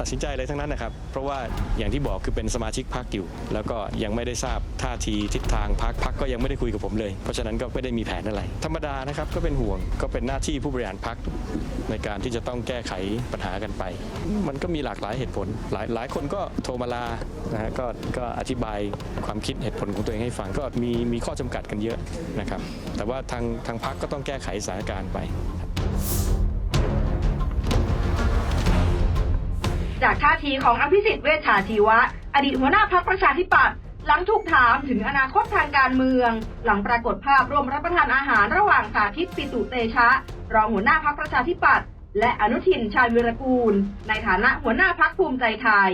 ตัดสินใจอะไรทั้งนั้นนะครับ เพราะว่าอย่างที่บอกคือเป็นสมาชิกพรรคอยู่ แล้วก็ยังไม่ได้ทราบท่าทีทิศทางพรรคพรรคก็ยังไม่ได้คุยกับผมเลย เพราะฉะนั้นก็ไม่ได้มีแผนอะไร ธรรมดานะครับก็เป็นห่วงก็เป็นหน้าที่ผู้บริหารพรรคในการที่จะต้องแก้ไขปัญหากันไป มันก็มีหลากหลายเหตุผล หลายหลายคนก็โทรมาลานะฮะก็ก็อธิบายความคิดเหตุผลของตัวเองให้ฟังก็มีมีข้อจำกัดกันเยอะนะครับแต่ว่าทางทางพรรคก็ต้องแก้ไขสถานการณ์ไป จากท่าทีของอภิสิทธิ์เวชชาชีวะ อดีตหัวหน้าพักประชาธิปัตย์หลังถูกถามถึงอนาคตทางการเมือง หลังปรากฏภาพร่วมรับประทานอาหารระหว่างสาธิตปิตุเตชะ รองหัวหน้าพักประชาธิปัตย์และอนุทินชาญวิรกูล ในฐานะหัวหน้าพักภูมิใจไทย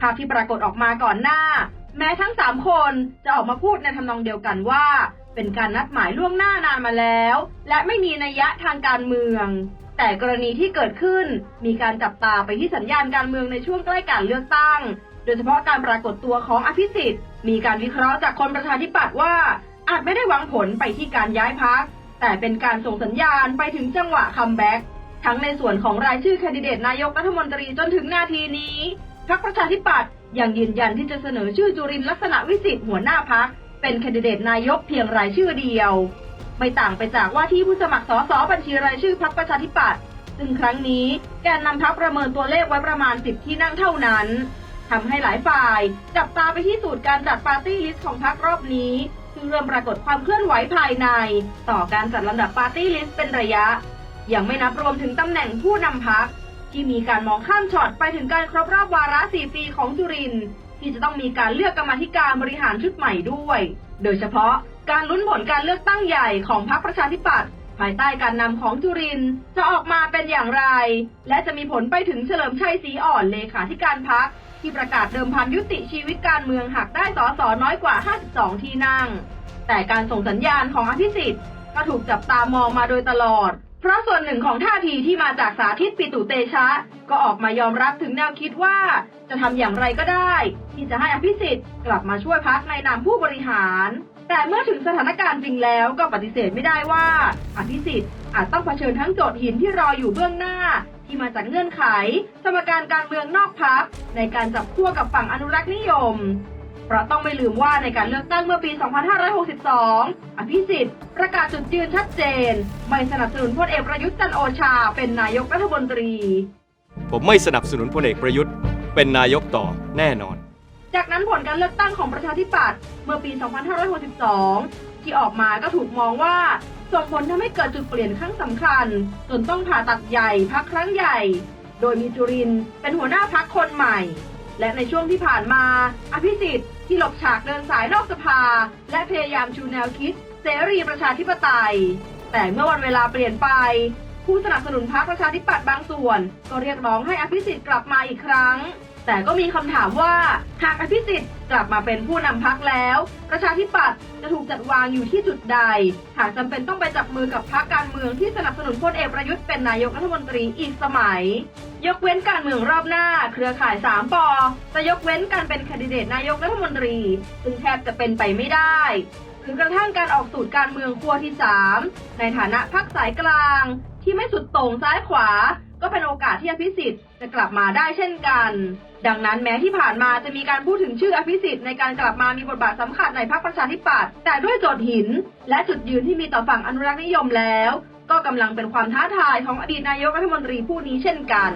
ภาพที่ปรากฏออกมาก่อนหน้า แม้ทั้งสามคนจะออกมาพูดในทำนองเดียวกันว่า เป็นการนัดหมายล่วงหน้านานมาแล้ว และไม่มีนัยยะทางการเมือง แต่กรณีที่เกิดขึ้น มีการจับตาไปที่สัญญาณการเมืองในช่วงใกล้การเลือกตั้ง โดยเฉพาะการปรากฏตัวของอภิสิทธิ์ มีการวิเคราะห์จากคนประชาธิปัตย์ว่า อาจไม่ได้หวังผลไปที่การย้ายพัก แต่เป็นการส่งสัญญาณไปถึงจังหวะคัมแบ็กทั้งในส่วนของรายชื่อแคนดิเดตนายกรัฐมนตรีจนถึงนาทีนี้พรรคประชาธิปัตย์ยังยืนยันที่จะเสนอชื่อจุรินลักษณะวิสิทธิ์หัวหน้าพักเป็นแคนดิเดตนายกเพียงรายชื่อเดียว ไม่ต่างไปจากว่าที่ผู้สมัครสอสอบัญชีรายชื่อพรรคประชาธิปัตย์ซึ่งครั้งนี้แกนนำพักประเมินตัวเลขไว้ประมาณ 10 ที่นั่งเท่านั้นทำให้หลายฝ่าย จับตาไปที่สูตรการจัดปาร์ตี้ลิสต์ของพรรครอบนี้ซึ่งเริ่มปรากฏความเคลื่อนไหวภายใน ต่อการจัดลำดับปาร์ตี้ลิสต์เป็นระยะ ยังไม่นับรวมถึงตำแหน่งผู้นำพักที่มีการมองข้ามช็อตไปถึงการครบรอบวาระ 4 ปีของจุรินที่จะต้องมีการเลือกกรรมธิการบริหารชุดใหม่ด้วย โดยเฉพาะ การลุ้นผลการเลือกตั้งใหญ่ของพรรคประชาธิปัตย์ภายใต้การนำของจุรินจะออกมาเป็นอย่างไร และจะมีผลไปถึงเฉลิมชัยศรีอ่อนเลขาธิการพรรคที่ประกาศเดิมพันยุติชีวิตการเมืองหากได้สสน้อยกว่า 52 ที่นั่ง แต่การส่งสัญญาณของอภิสิทธิ์ก็ถูกจับตามองมาโดยตลอด เพราะส่วนหนึ่งของท่าทีที่มาจากสาธิตปิตุเตชะ ก็ออกมายอมรับถึงแนวคิดว่า จะทำอย่างไรก็ได้ ที่จะให้อภิสิทธิ์กลับมาช่วยพักในนามผู้บริหาร แต่เมื่อถึงสถานการณ์จริงแล้วก็ปฏิเสธไม่ได้ว่า อภิสิทธิ์อาจต้องเผชิญทั้งโจทย์หินที่รออยู่เบื้องหน้า ที่มาจากเงื่อนไข สมการการเมืองนอกพักในการจับขั้วกับฝั่งอนุรักษ์นิยม เพราะต้องไม่ลืมว่าในการเลือกตั้งเมื่อปี 2562 อภิสิทธิ์ประกาศจุดยืนชัดเจน ไม่สนับสนุนพลเอกประยุทธ์จันโอชา เป็นนายกรัฐมนตรี ผมไม่สนับสนุนพลเอกประยุทธ์ เป็นนายกต่อแน่นอน จากนั้นผลการเลือกตั้งของประชาธิปัตย์เมื่อปี 2562 ที่ออกมาก็ถูกมองว่าส่งผลทำให้เกิดจุดเปลี่ยนครั้งสำคัญ จนต้องผ่าตัดใหญ่พักครั้งใหญ่ โดยมีจุรินเป็นหัวหน้าพักคนใหม่ และในช่วงที่ผ่านมา อภิสิทธิ์ที่หลบฉากเดินสายนอกสภา และพยายามชูแนวคิด เสรีประชาธิปไตย แต่เมื่อวันเวลาเปลี่ยนไป ผู้สนับสนุนพรรคประชาธิปัตย์บางส่วน ก็เรียกร้องให้อภิสิทธิ์กลับมาอีกครั้ง แต่ก็มีคำถามว่าหากอภิสิทธิ์กลับมาเป็นผู้นำพักแล้ว ประชาธิปัตย์จะถูกจัดวางอยู่ที่จุดใด หากจำเป็นต้องไปจับมือกับพรรคการเมืองที่สนับสนุนพลเอกประยุทธ์เป็นนายกรัฐมนตรีอีกสมัย ยกเว้นการเมืองรอบหน้า เครือข่ายสามปอจะยกเว้นการเป็นแคนดิเดตนายกรัฐมนตรี ซึ่งแทบจะเป็นไปไม่ได้หรือกระทั่งการออกสูตรการเมืองขั้วที่ 3 ในฐานะพักสายกลางที่ไม่สุดโต่งซ้ายขวา ก็เป็นโอกาสที่อภิสิทธิ์จะกลับมาได้เช่นกัน ดังนั้นแม้ที่ผ่านมาจะมีการพูดถึงชื่ออภิสิทธิ์ในการกลับมามีบทบาทสำคัญในพรรคประชาธิปัตย์แต่ด้วยโจทย์หิน และจุดยืนที่มีต่อฝั่งอนุรักษ์นิยมแล้ว ก็กำลังเป็นความท้าทายของอดีตนายกรัฐมนตรีผู้นี้เช่นกัน